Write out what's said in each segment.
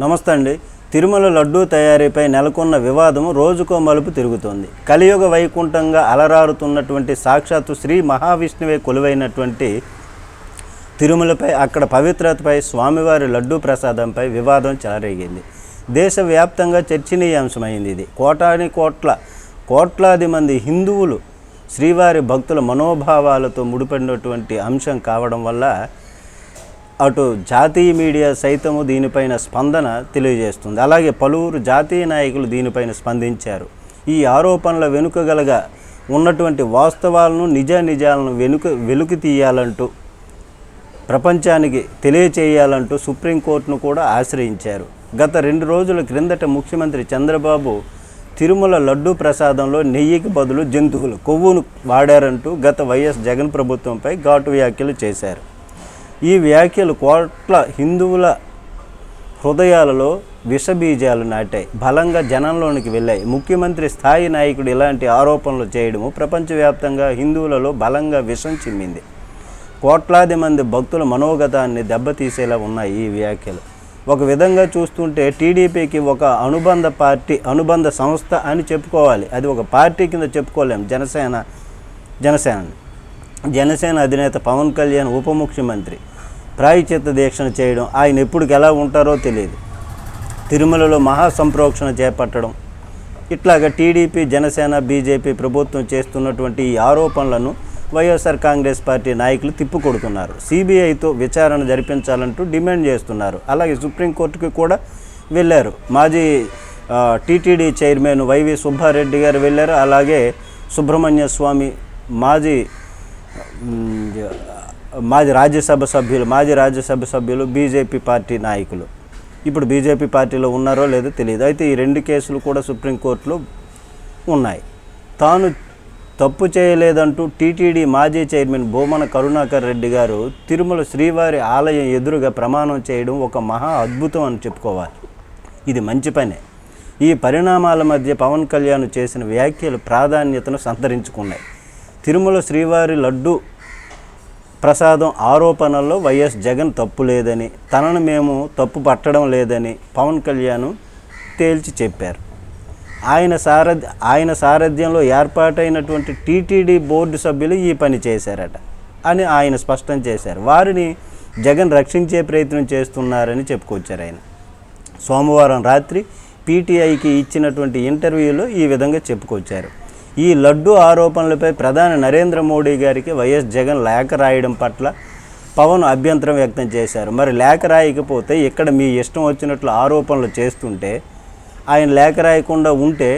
నమస్తే అండి. తిరుమల లడ్డూ తయారీపై నెలకొన్న వివాదం రోజుకో మలుపు తిరుగుతోంది. కలియుగ వైకుంఠంగా అలరారుతున్నటువంటి సాక్షాత్తు శ్రీ మహావిష్ణువే కొలువైనటువంటి తిరుమలపై అక్కడ పవిత్రతపై స్వామివారి లడ్డూ ప్రసాదంపై వివాదం చెలరేగింది. దేశవ్యాప్తంగా చర్చనీయాంశమైంది ఇది. కోటాని కోట్ల కోట్లాది మంది హిందువులు శ్రీవారి భక్తుల మనోభావాలతో ముడిపడినటువంటి అంశం కావడం వల్ల అటు జాతీయ మీడియా సైతము దీనిపైన స్పందన తెలియజేస్తుంది. అలాగే పలువురు జాతీయ నాయకులు దీనిపైన స్పందించారు. ఈ ఆరోపణల వెనుకగలగా ఉన్నటువంటి వాస్తవాలను నిజ నిజాలను వెనుక వెలుకి తీయాలంటూ ప్రపంచానికి తెలియచేయాలంటూ సుప్రీంకోర్టును కూడా ఆశ్రయించారు. గత రెండు రోజుల క్రిందట ముఖ్యమంత్రి చంద్రబాబు తిరుమల లడ్డూ ప్రసాదంలో నెయ్యికి బదులు జంతువులు కొవ్వును వాడారంటూ గత వైఎస్ జగన్ ప్రభుత్వంపై ఘాటు వ్యాఖ్యలు చేశారు. ఈ వ్యాఖ్యలు కోట్ల హిందువుల హృదయాలలో విషబీజాలు నాటాయి. బలంగా జనంలోనికి వెళ్ళాయి. ముఖ్యమంత్రి స్థాయి నాయకుడు ఇలాంటి ఆరోపణలు చేయడము ప్రపంచవ్యాప్తంగా హిందువులలో బలంగా విషం చిమ్మింది. కోట్లాది మంది భక్తుల మనోగతాన్ని దెబ్బతీసేలా ఉన్నాయి ఈ వ్యాఖ్యలు. ఒక విధంగా చూస్తుంటే టీడీపీకి ఒక అనుబంధ పార్టీ అనుబంధ సంస్థ అని చెప్పుకోవాలి. అది ఒక పార్టీ కింద చెప్పుకోలేం. జనసేన జనసేన జనసేన అధినేత పవన్ కళ్యాణ్ ఉప ముఖ్యమంత్రి. ప్రాయచిత్త దీక్షణ చేయడం ఆయన ఎప్పటికి ఎలా ఉంటారో తెలియదు. తిరుమలలో మహాసంప్రోక్షణ చేపట్టడం ఇట్లాగా టీడీపీ జనసేన బీజేపీ ప్రభుత్వం చేస్తున్నటువంటి ఈ ఆరోపణలను వైఎస్ఆర్ కాంగ్రెస్ పార్టీ నాయకులు తిప్పుకొడుతున్నారు. సిబిఐతో విచారణ జరిపించాలంటూ డిమాండ్ చేస్తున్నారు. అలాగే సుప్రీంకోర్టుకి కూడా వెళ్ళారు. మాజీ టీటీడీ చైర్మన్ వైవి సుబ్బారెడ్డి గారు వెళ్ళారు. అలాగే సుబ్రహ్మణ్య స్వామి మాజీ మాజీ రాజ్యసభ సభ్యులు మాజీ రాజ్యసభ సభ్యులు బీజేపీ పార్టీ నాయకులు. ఇప్పుడు బీజేపీ పార్టీలో ఉన్నారో లేదో తెలియదు అయితే ఈ రెండు కేసులు కూడా సుప్రీంకోర్టులో ఉన్నాయి. తాను తప్పు చేయలేదంటూ టీటీడీ మాజీ చైర్మన్ భూమన కరుణాకర్ రెడ్డి గారు తిరుమల శ్రీవారి ఆలయం ఎదురుగా ప్రమాణం చేయడం ఒక మహా అద్భుతం అని చెప్పుకోవాలి. ఇది మంచి పనే. ఈ పరిణామాల మధ్య పవన్ కళ్యాణ్ చేసిన వ్యాఖ్యలు ప్రాధాన్యతను సంతరించుకున్నాయి. తిరుమల శ్రీవారి లడ్డు ప్రసాదం ఆరోపణల్లో వైఎస్ జగన్ తప్పు లేదని తనను మేము తప్పు పట్టడం లేదని పవన్ కళ్యాణ్ తేల్చి చెప్పారు. ఆయన సారథ్య ఆయన సారథ్యంలో ఏర్పాటైనటువంటి టీటీడీ బోర్డు సభ్యులు ఈ పని చేశారట అని ఆయన స్పష్టం చేశారు. వారిని జగన్ రక్షించే ప్రయత్నం చేస్తున్నారని చెప్పుకొచ్చారు ఆయన. సోమవారం రాత్రి పీటీఐకి ఇచ్చినటువంటి ఇంటర్వ్యూలో ఈ విధంగా చెప్పుకొచ్చారు. ఈ లడ్డు ఆరోపణలపై ప్రధాని నరేంద్ర మోడీ గారికి వైఎస్ జగన్ లేఖ రాయడం పట్ల పవన్ అభ్యంతరం వ్యక్తం చేశారు. మరి లేఖ రాయకపోతే ఇక్కడ మీ ఇష్టం వచ్చినట్లు ఆరోపణలు చేస్తుంటే ఆయన లేఖ రాయకుండా ఉంటే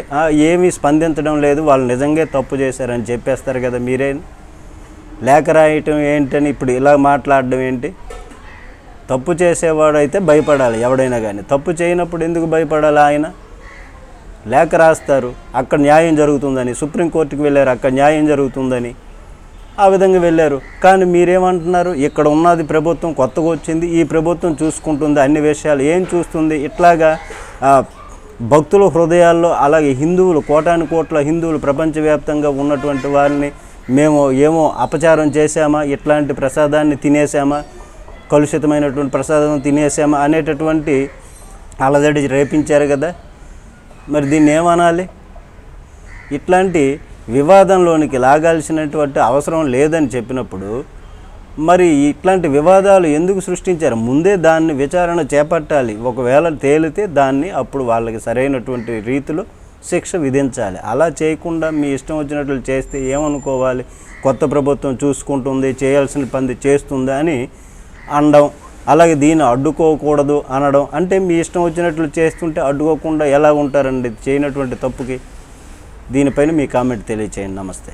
ఏమీ స్పందించడం లేదు వాళ్ళు నిజంగా తప్పు చేశారని చెప్పేస్తారు కదా మీరే. లేఖ రాయటం ఏంటని ఇప్పుడు ఇలా మాట్లాడడం ఏంటి? తప్పు చేసేవాడైతే భయపడాలి ఎవడైనా కానీ తప్పు చేయనప్పుడు ఎందుకు భయపడాలి ఆయన? లేఖ రాస్తారు అక్కడ న్యాయం జరుగుతుందని సుప్రీంకోర్టుకి వెళ్ళారు అక్కడ న్యాయం జరుగుతుందని ఆ విధంగా వెళ్ళారు. కానీ మీరేమంటున్నారు? ఇక్కడ ఉన్నది ప్రభుత్వం కొత్తగా వచ్చింది ఈ ప్రభుత్వం చూసుకుంటుంది అన్ని విషయాలు ఏం చూస్తుంది? ఇట్లాగా భక్తుల హృదయాల్లో అలాగే హిందువులు కోటాను కోట్ల హిందువులు ప్రపంచవ్యాప్తంగా ఉన్నటువంటి వారిని మేము ఏమో అపచారం చేశామా? ఇట్లాంటి ప్రసాదాన్ని తినేసామా కలుషితమైనటువంటి ప్రసాదం తినేసామా అనేటటువంటి అలజడి రేపించారు కదా? మరి దీన్ని ఏమనాలి? ఇట్లాంటి వివాదంలోనికి లాగాల్సినటువంటి అవసరం లేదని చెప్పినప్పుడు మరి ఇట్లాంటి వివాదాలు ఎందుకు సృష్టించారు? ముందే దాన్ని విచారణ చేపట్టాలి. ఒకవేళ తేలితే దాన్ని అప్పుడు వాళ్ళకి సరైనటువంటి రీతిలో శిక్ష విధించాలి. అలా చేయకుండా మీ ఇష్టం వచ్చినట్లు చేస్తే ఏమనుకోవాలి? కొత్త ప్రభుత్వం చూసుకుంటుంది చేయాల్సిన పని చేస్తుంది అని అనడం అలాగే దీన్ని అడ్డుకోకూడదు అనడం అంటే మీ ఇష్టం వచ్చినట్లు చేస్తుంటే అడ్డుకోకుండా ఎలా ఉంటారండి? చేయనటువంటి తప్పుకి దీనిపైన మీ కామెంట్ తెలియచేయండి. నమస్తే.